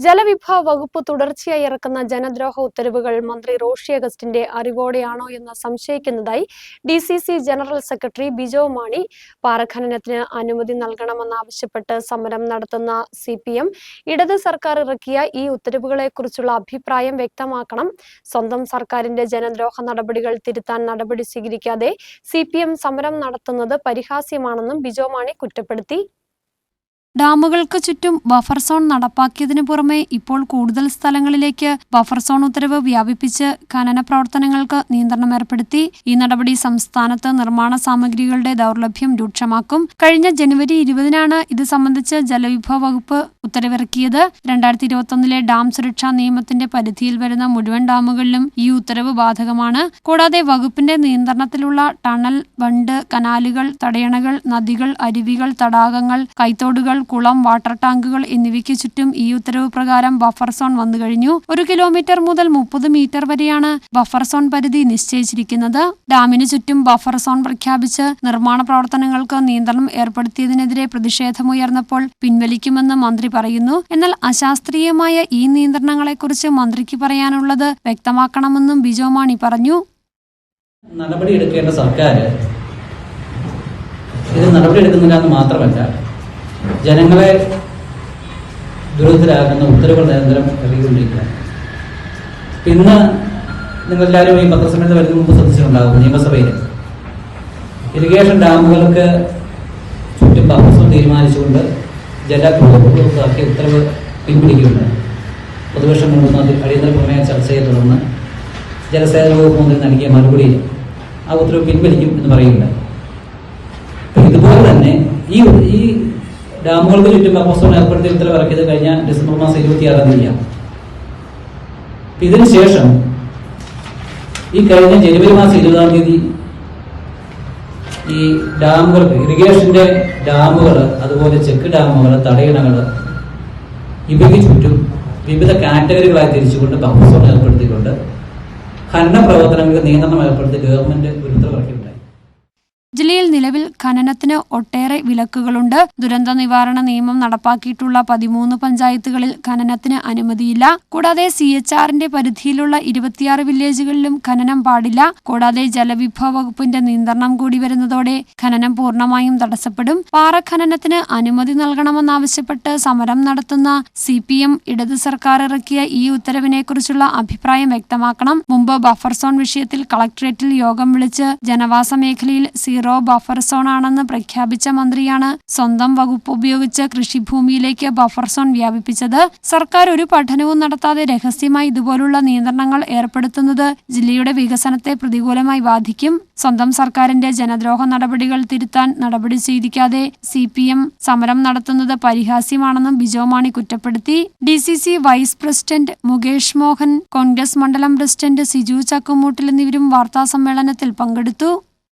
ജലവിഭവ വകുപ്പ് തുടർച്ചയായി ഇറക്കുന്ന ജനദ്രോഹ ഉത്തരവുകൾ മന്ത്രി റോഷി അഗസ്റ്റിന്റെ അറിവോടെയാണോ എന്ന് സംശയിക്കുന്നതായി D C C general secretary Bijo Mani പാറഖനനത്തിന് അനുമതി നൽകണമെന്നാവശ്യപ്പെട്ട് സമരം നടത്തുന്ന സി പി എം ഇടത് സർക്കാർ ഇറക്കിയ ഈ ഉത്തരവുകളെക്കുറിച്ചുള്ള അഭിപ്രായം വ്യക്തമാക്കണം. സ്വന്തം സർക്കാരിന്റെ ജനദ്രോഹ നടപടികൾ തിരുത്താൻ നടപടി സ്വീകരിക്കാതെ സി സമരം നടത്തുന്നത് പരിഹാസ്യമാണെന്നും ബിജോ മാണി കുറ്റപ്പെടുത്തി. ഡാമുകൾക്ക് ചുറ്റും ബഫർ സോൺ നടപ്പാക്കിയതിനു പുറമെ ഇപ്പോൾ കൂടുതൽ സ്ഥലങ്ങളിലേക്ക് ബഫർ സോൺ ഉത്തരവ് വ്യാപിപ്പിച്ച് ഖനന പ്രവർത്തനങ്ങൾക്ക് നിയന്ത്രണം ഏർപ്പെടുത്തി. ഈ നടപടി സംസ്ഥാനത്ത് നിർമ്മാണ സാമഗ്രികളുടെ ദൗർലഭ്യം രൂക്ഷമാക്കും. കഴിഞ്ഞ ജനുവരി ഇരുപതിനാണ് ഇത് സംബന്ധിച്ച് ജലവിഭവ വകുപ്പ് ഉത്തരവിറക്കിയത്. രണ്ടായിരത്തി ഇരുപത്തൊന്നിലെ ഡാം സുരക്ഷാ നിയമത്തിന്റെ പരിധിയിൽ വരുന്ന മുഴുവൻ ഡാമുകളിലും ഈ ഉത്തരവ് ബാധകമാണ്. കൂടാതെ വകുപ്പിന്റെ നിയന്ത്രണത്തിലുള്ള ടണൽ ബണ്ട് കനാലുകൾ തടയണകൾ നദികൾ അരുവികൾ തടാകങ്ങൾ കൈത്തോടുകൾ കുളം വാട്ടർ ടാങ്കുകൾ എന്നിവയ്ക്ക് ചുറ്റും ഈ ഉത്തരവ് പ്രകാരം ബഫർ സോൺ വന്നു കഴിഞ്ഞു. ഒരു കിലോമീറ്റർ മുതൽ മുപ്പത് മീറ്റർ വരെയാണ് ബഫർ സോൺ പരിധി നിശ്ചയിച്ചിരിക്കുന്നത്. ഡാമിന് ചുറ്റും ബഫർ സോൺ പ്രഖ്യാപിച്ച് നിർമ്മാണ പ്രവർത്തനങ്ങൾക്ക് നിയന്ത്രണം ഏർപ്പെടുത്തിയതിനെതിരെ പ്രതിഷേധമുയർന്നപ്പോൾ പിൻവലിക്കുമെന്ന് മന്ത്രി പറയുന്നു. എന്നാൽ അശാസ്ത്രീയമായ ഈ നിയന്ത്രണങ്ങളെക്കുറിച്ച് മന്ത്രിക്ക് പറയാനുള്ളത് വ്യക്തമാക്കണമെന്നും ബിജോ മാണി പറഞ്ഞു. നടപടി എടുക്കേണ്ട സർക്കാർ ഇത് നടപടി എടുക്കുന്നില്ല എന്ന് മാത്രമല്ല ജനങ്ങളെ ദുരിതരാകുന്ന ഉത്തരവുകൾ നിരന്തരം ഇറങ്ങിക്കൊണ്ടിരിക്കുക ഇന്ന് നിങ്ങളെല്ലാവരും ഈ പത്രസമ്മേളനം വരുന്ന മുമ്പ് ശ്രദ്ധിച്ചിട്ടുണ്ടാകും നിയമസഭയിൽ ഇറിഗേഷൻ ഡാമുകൾക്ക് ചുറ്റും പത്രസം തീരുമാനിച്ചുകൊണ്ട് ജലപ്രഭുത്വമാക്കിയ ഉത്തരവ് പിൻവലിക്കുകയുണ്ടായി പ്രതിപക്ഷം കൊണ്ടുവന്ന അടിയന്തര പ്രമേയ ചർച്ചയെ തുടർന്ന് ജലസേചന വകുപ്പ് മന്ത്രി നൽകിയ മറുപടിയിൽ ആ ഉത്തരവ് പിൻവലിക്കും എന്ന് പറയുന്നുണ്ട്. ഇതുപോലെ തന്നെ ഈ ഈ ഡാമുകൾക്ക് ചുറ്റും ബഫർസോൺ ഏർപ്പെടുത്തി ഉത്തരവ് ഇറക്കിയത് കഴിഞ്ഞ ഡിസംബർ മാസം ഇരുപത്തിയാറാം തീയതിയാണ്. ഇതിനുശേഷം ഇതിന് ശേഷം ഈ കഴിഞ്ഞ ജനുവരി മാസം ഇരുപതാം തീയതി ഈ ഡാമുകൾക്ക് ഇറിഗേഷന്റെ ഡാമുകൾ അതുപോലെ ചെക്ക് ഡാമുകൾ തടയണകൾ ഇവയ്ക്ക് ചുറ്റും വിവിധ കാറ്റഗറികളായി തിരിച്ചുകൊണ്ട് ബഫർസോൺ ഏർപ്പെടുത്തിക്കൊണ്ട് ഖനന പ്രവർത്തനങ്ങൾക്ക് നിയന്ത്രണം ഏർപ്പെടുത്തി ഗവൺമെന്റ് ഒരു ജില്ലയിൽ നിലവിൽ ഖനനത്തിന് ഒട്ടേറെ വിലക്കുകളുണ്ട്. ദുരന്ത നിവാരണ നിയമം നടപ്പാക്കിയിട്ടുള്ള പതിമൂന്ന് പഞ്ചായത്തുകളിൽ ഖനനത്തിന് അനുമതിയില്ല. കൂടാതെ സി എച്ച് ആറിന്റെ പരിധിയിലുള്ള ഇരുപത്തിയാറ് വില്ലേജുകളിലും ഖനനം പാടില്ല. കൂടാതെ ജലവിഭവ വകുപ്പിന്റെ നിയന്ത്രണം കൂടി വരുന്നതോടെ ഖനനം പൂർണമായും തടസ്സപ്പെടും. പാറ ഖനനത്തിന് അനുമതി നൽകണമെന്നാവശ്യപ്പെട്ട് സമരം നടത്തുന്ന സി പി എം ഇടത് സർക്കാർ ഇറക്കിയ ഈ ഉത്തരവിനെക്കുറിച്ചുള്ള അഭിപ്രായം വ്യക്തമാക്കണം. മുമ്പ് ബഫർ സോൺ വിഷയത്തിൽ കളക്ടറേറ്റിൽ യോഗം വിളിച്ച് ജനവാസ മേഖലയിൽ ബഫർ സോൺ ആണെന്ന് പ്രഖ്യാപിച്ച മന്ത്രിയാണ് സ്വന്തം വകുപ്പ് ഉപയോഗിച്ച് കൃഷിഭൂമിയിലേക്ക് ബഫർ സോൺ വ്യാപിപ്പിച്ചത്. സർക്കാർ ഒരു പഠനവും നടത്താതെ രഹസ്യമായി ഇതുപോലുള്ള നിയന്ത്രണങ്ങൾ ഏർപ്പെടുത്തുന്നത് ജില്ലയുടെ വികസനത്തെ പ്രതികൂലമായി ബാധിക്കും. സ്വന്തം സർക്കാരിന്റെ ജനദ്രോഹ നടപടികൾ തിരുത്താൻ നടപടി സ്വീകരിക്കാതെ സി പി എം സമരം നടത്തുന്നത് പരിഹാസ്യമാണെന്നും ബിജോ മാണി കുറ്റപ്പെടുത്തി. D C C vice president Mukesh Mohan Congress മണ്ഡലം പ്രസിഡന്റ് സിജു ചക്കുമൂട്ടിൽ എന്നിവരും വാർത്താസമ്മേളനത്തിൽ പങ്കെടുത്തു.